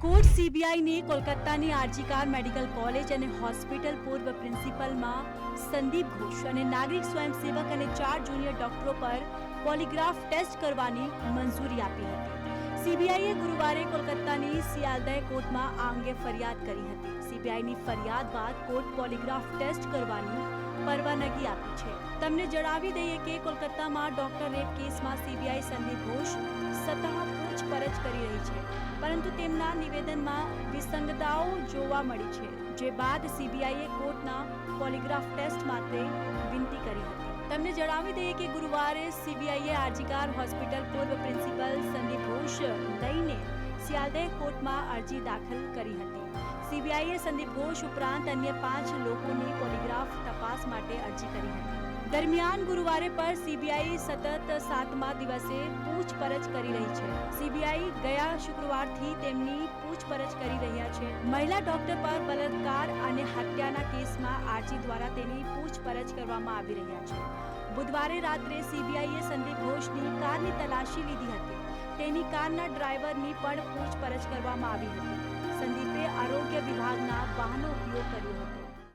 સીબીઆઈની કોલકાતાની RG Kar medical college અને hospital પૂર્વ પ્રિન્સિપલમાં સંદીપ ઘોષ અને નાગરિક સ્વયંસેવક અને ચાર જુનિયર ડોક્ટરો પર પોલીગ્રાફ ટેસ્ટ કરવાની મંજૂરી આપી હતી. સીબીઆઈએ ગુરુવારે કોલકાતાની સિયાલદય કોર્ટમાં આ અંગે ફરિયાદ કરી હતી. સીબીઆઈની ફરિયાદ બાદ કોર્ટ પોલીગ્રાફ ટેસ્ટ કરવાની પરવાનગી આપી છે. તમને જણાવી દઈએ કે કોલકાતામાં ડોક્ટર રેપ કેસમાં સીબીઆઈ સંદીપ ઘોષ સતત પૂછપરછ કરી રહી છે. પરંતુ તેમના નિવેદનમાં વિસંગતાઓ જોવા મળી છે, જે બાદ સીબીઆઈએ કોર્ટના પોલીગ્રાફ ટેસ્ટ માટે વિનંતી કરી હતી. તમને જણાવી દઈએ કે ગુરુવારે સીબીઆઈએ આરજીકાર હોસ્પિટલ પૂર્વ પ્રિન્સિપલ સંદીપ ઘોષ લઈને સિયાલદહ કોર્ટમાં અરજી દાખલ કરી હતી. સીબીઆઈએ સંદીપ ઘોષ ઉપરાંત અન્ય પાંચ લોકોની પોલીગ્રાફ તપાસ માટે અરજી કરી હતી. દરમિયાન ગુરુવારે પર સીબીઆઈ સતત સાતમા દિવસે પૂછપરછ કરી રહી છે. સીબીઆઈ ગયા શુક્રવારથી તેમની પૂછપરછ કરી રહ્યા છે. મહિલા ડોક્ટર પર બલાત્કાર અને હત્યાના કેસમાં આરજી દ્વારા તેની પૂછપરછ કરવામાં આવી રહ્યા છે. બુધવારે રાત્રે સીબીઆઈએ સંદીપ ઘોષની કારની તલાશી લીધી હતી. તેની કારના ડ્રાઈવરની પણ પૂછપરછ કરવામાં આવી હતી. સંદીપે આરોગ્ય વિભાગના